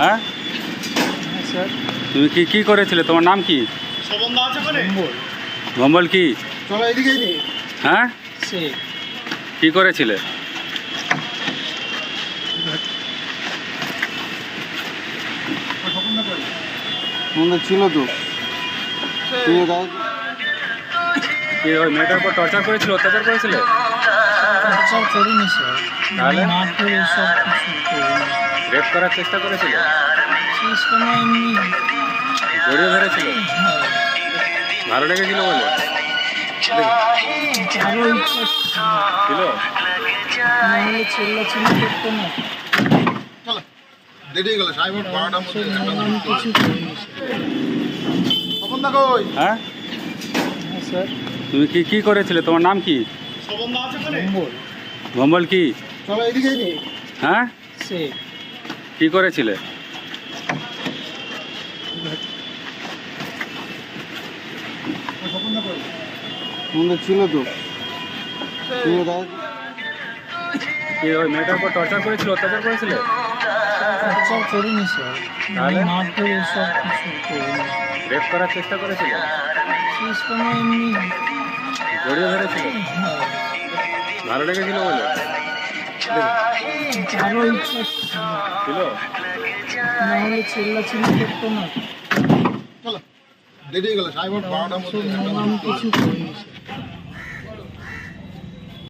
হ্যাঁ? তুমি কি কি করেছিলে? তোমার নাম কি? ভম্বল কি? চলো এদিকে নি হ্যাঁ? কি করেছিলে? ছিল তো। তুই দাও কি ওই মেয়েটার উপর টর্চার করেছিল অত্যাচার করেছিলে? খরচা করিনি স্যার তাহলে? কিছু রেপ করার চেষ্টা করেছিল? এমনি জড়িয়ে ধরেছিল? ভালো লেগেছিল বলে? ছিল। করতো না গেল সাহেব কিছু হ্যাঁ? স্যার তুমি কি কি করেছিলে? তোমার নাম কি? ভম্বল কি? চলো এদিকে নি। হ্যাঁ? সে। কি করেছিলে? মনে ছিল তো। তুই দাও। কি ওই মেয়েটার উপর টর্চার করেছিল অত্যাচার করেছিলে? খরচা করিনি স্যার তাহলে? মারধর এসব কিছু রেপ করার চেষ্টা করেছিল? সিস্টেমে এমনি জড়িয়ে ধরেছিল? হ্যাঁ, ভালো লেগেছিল বলে? আরও ইচ্ছা ছিল। নাহলে চেল্লাচিল্লি করতো না চলো দেরি হয়ে গেল সাহেব বারোটা মতো কিছু করিনি